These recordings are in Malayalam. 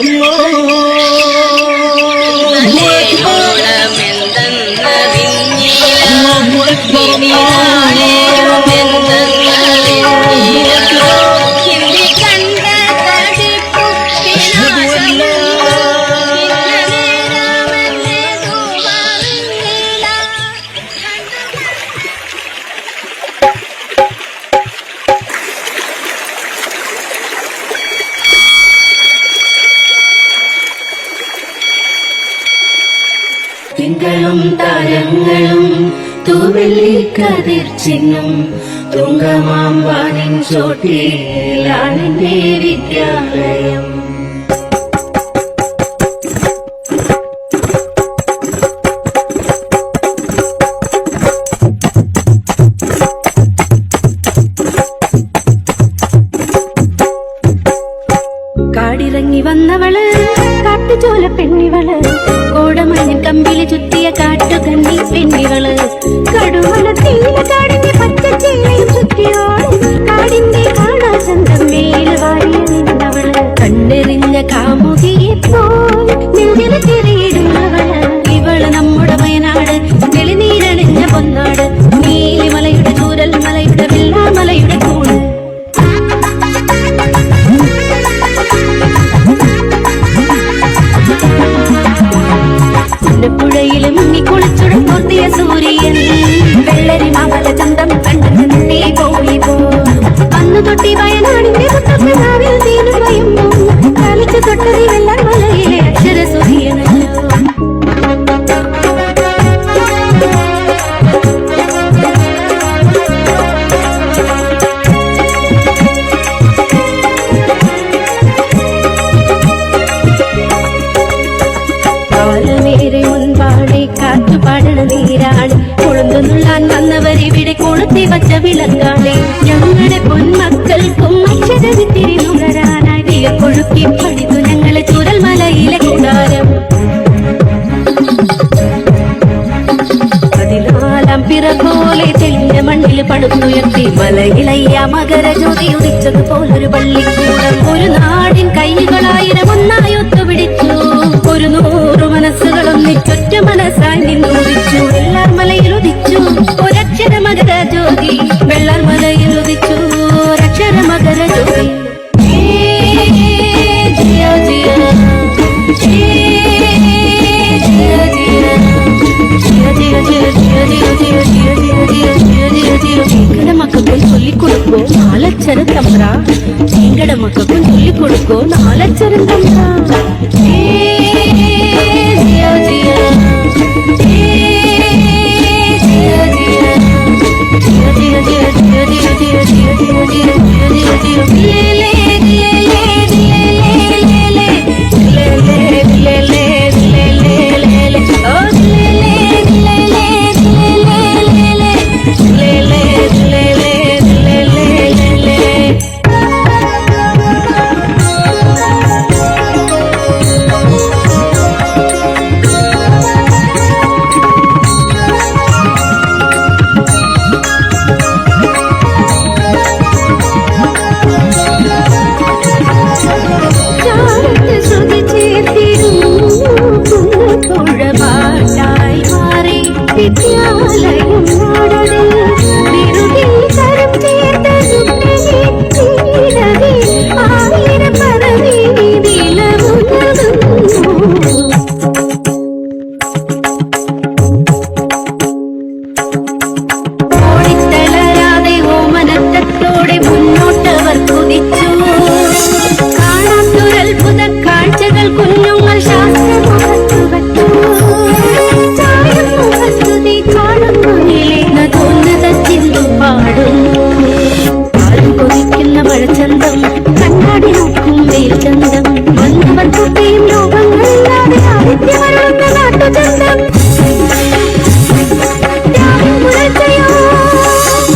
Allahu Ekber. തിങ്കളും താരങ്ങളും തൂവെള്ളി കതിർ ചിഹ്നം തുങ്കമാമ്പാനിൻ ചോട്ടിലാണെന്റെ വിദ്യാലയം. കൊളുന്തുന്നുള്ളാൻ വന്നവരിവിടെ കൊളുത്തി വച്ച വിളക്കാണ്. ഞങ്ങളുടെ പൊന്മക്കൾക്കും അക്ഷരവിത്തിരി നുകരാനായി വിയപ്പൊഴുക്കി പണിതു ഞങ്ങളെ ചുരൽമലയിലെ കൂടാരം. പതിനാലാം പിറ പോലെ തെളിഞ്ഞ മണ്ണിൽ പടുത്തുയർത്തി മലയിലയ്യ മകര ജ്യോതി ഉദിച്ചതുപോലൊരു പള്ളിക്കൂടം. ഒരു നാടിൻ കൈകളായിരം ഒന്നായി ഒത്തുപിടിച്ചു ഒരു ജ്യോതി വെള്ളാർ മലയിൽ ഉദിച്ചു ഒരക്ഷര മകര ജ്യോതി ജിയ ജിയ ജിയ ജിയ எங்கட மக்களுக்கும் சொல்லிக் கொடுப்போம் நாலச்சரம் தம்ரா எங்கட மக்களுக்கும் சொல்லிக் கொடுப்போம் நாலச்சரம் தம்ரா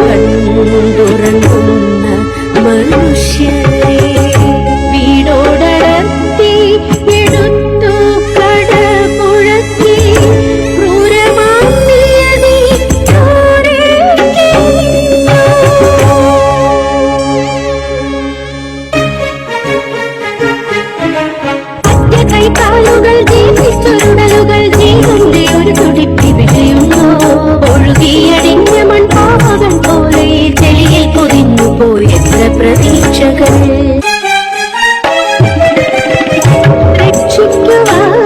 കണ്ടുറങ്ങുന്ന മനുഷ്യരെ വീടോടർത്തി എടുത്തു കടമുഴക്കി കൈത്താലുകൾ ജീവിച്ചൊരുടലുകൾ ജീവന്റെ ഒരു തുടിപ്പ് പ്രതീക്ഷകൾ രക്ഷിക്കുവാൻ